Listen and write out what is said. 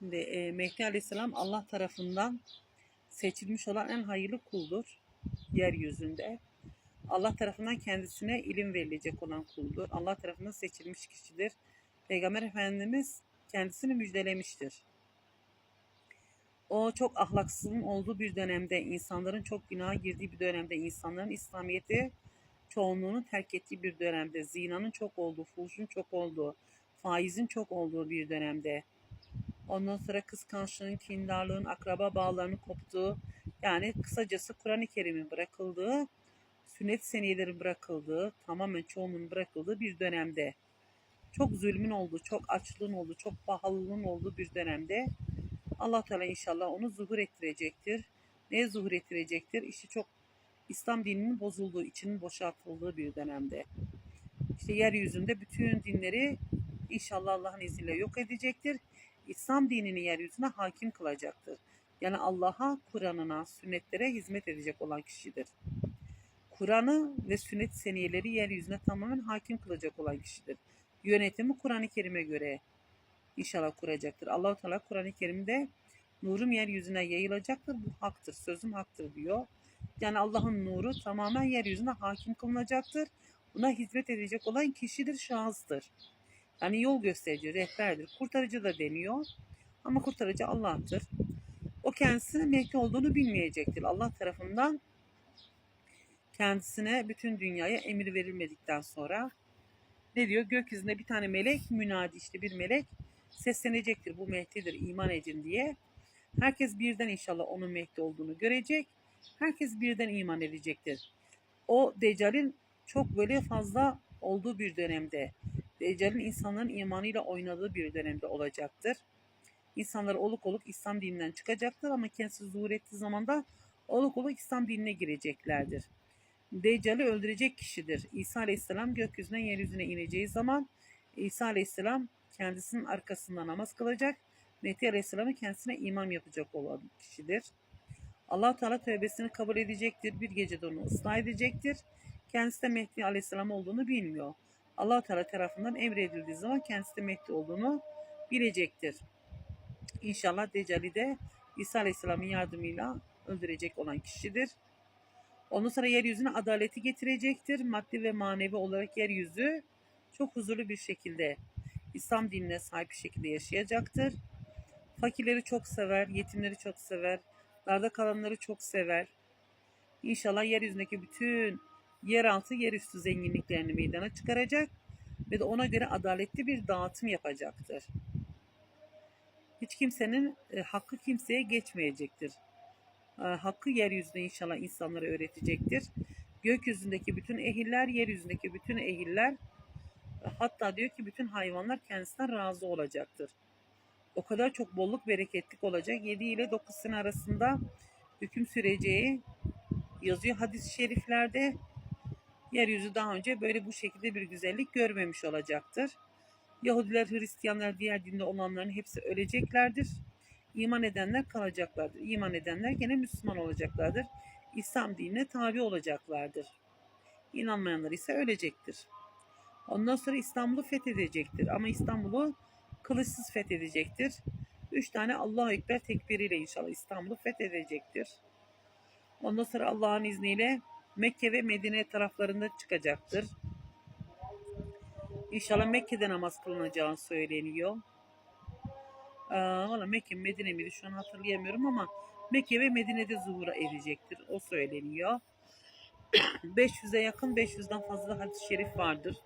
Şimdi e, Mehdi Aleyhisselam Allah tarafından seçilmiş olan en hayırlı kuldur yeryüzünde. Allah tarafından kendisine ilim verilecek olan kuldur. Allah tarafından seçilmiş kişidir. Peygamber Efendimiz kendisini müjdelemiştir. O çok ahlaksızlığın olduğu bir dönemde, insanların çok günaha girdiği bir dönemde, insanların İslamiyet'i çoğunluğunu terk ettiği bir dönemde, zinanın çok olduğu, fuhuşun çok olduğu, faizin çok olduğu bir dönemde, ondan sonra kıskançlığın, kindarlığın, akraba bağlarının koptuğu, yani kısacası Kur'an-ı Kerim'in bırakıldığı, sünnet seniyelerin bırakıldığı, tamamen çoğunluğun bırakıldığı bir dönemde, çok zulmün olduğu, çok açlığın olduğu, çok pahalılığın olduğu bir dönemde Allah Teala inşallah onu zuhur ettirecektir. Ne zuhur ettirecektir? İşte çok İslam dininin bozulduğu, içinin boşaltıldığı bir dönemde. İşte yeryüzünde bütün dinleri inşallah Allah'ın izniyle yok edecektir. İslam dinini yeryüzüne hakim kılacaktır. Yani Allah'a, Kur'an'ına, sünnetlere hizmet edecek olan kişidir. Kur'an'ı ve sünnet seniyeleri yeryüzüne tamamen hakim kılacak olan kişidir. Yönetimi Kur'an-ı Kerim'e göre inşallah kuracaktır. Allahu Teala Kur'an-ı Kerim'de nurum yeryüzüne yayılacaktır. Bu haktır. Sözüm haktır diyor. Yani Allah'ın nuru tamamen yeryüzüne hakim kılınacaktır. Buna hizmet edecek olan kişidir, şahıstır. Yani yol gösterici, rehberdir. Kurtarıcı da deniyor. Ama kurtarıcı Allah'tır. O kendisinin Mehdi olduğunu bilmeyecektir. Allah tarafından kendisine bütün dünyaya emir verilmedikten sonra ne diyor? Gökyüzünde bir tane melek, münadi işte bir melek seslenecektir. Bu Mehdi'dir, iman edin diye. Herkes birden inşallah onun Mehdi olduğunu görecek. Herkes birden iman edecektir. O Deccal'in çok böyle fazla olduğu bir dönemde, Deccal'in insanların imanıyla oynadığı bir dönemde olacaktır. İnsanlar oluk oluk İslam dininden çıkacaktır ama kendisi zuhur ettiği zaman da oluk oluk İslam dinine gireceklerdir. Deccal'i öldürecek kişidir. İsa Aleyhisselam gökyüzüne yeryüzüne ineceği zaman İsa Aleyhisselam kendisinin arkasında namaz kılacak. Mehdi Aleyhisselam'ı kendisine imam yapacak olan kişidir. allah Teala tövbesini kabul edecektir. Bir gecede onu ıslah edecektir. Kendisi de Mehdi Aleyhisselam olduğunu bilmiyor. Allah Teala tarafından emredildiği zaman kendisi de Mehdi olduğunu bilecektir. İnşallah Deccal'i de İsa Aleyhisselam'ın yardımıyla öldürecek olan kişidir. Ondan sonra yeryüzüne adaleti getirecektir. Maddi ve manevi olarak yeryüzü çok huzurlu bir şekilde İslam dinine sahip bir şekilde yaşayacaktır. Fakirleri çok sever, yetimleri çok sever, darda kalanları çok sever. İnşallah yeryüzündeki bütün yeraltı, yerüstü zenginliklerini meydana çıkaracak ve de ona göre adaletli bir dağıtım yapacaktır. Hiç kimsenin e, hakkı kimseye geçmeyecektir. E, hakkı yeryüzünde inşallah insanlara öğretecektir. Gökyüzündeki bütün ehiller, yeryüzündeki bütün ehiller Hatta diyor ki bütün hayvanlar kendisinden razı olacaktır. O kadar çok bolluk bereketlik olacak. 7 ile 9 sene arasında hüküm süreceği yazıyor hadis-i şeriflerde. Yeryüzü daha önce böyle bu şekilde bir güzellik görmemiş olacaktır. Yahudiler, Hristiyanlar, diğer dinde olanların hepsi öleceklerdir. İman edenler kalacaklardır. İman edenler gene Müslüman olacaklardır. İslam dinine tabi olacaklardır. İnanmayanlar ise ölecektir. Ondan sonra İstanbul'u fethedecektir. Ama İstanbul'u kılıçsız fethedecektir. Üç tane Allahu Ekber tekbiriyle inşallah İstanbul'u fethedecektir. Ondan sonra Allah'ın izniyle Mekke ve Medine taraflarında çıkacaktır. İnşallah Mekke'de namaz kılınacağı söyleniyor. Ee, Valla Mekke Medine miydi şu an hatırlayamıyorum ama Mekke ve Medine'de zuhura edecektir. O söyleniyor. 500'e yakın 500'den fazla hadis-i şerif vardır.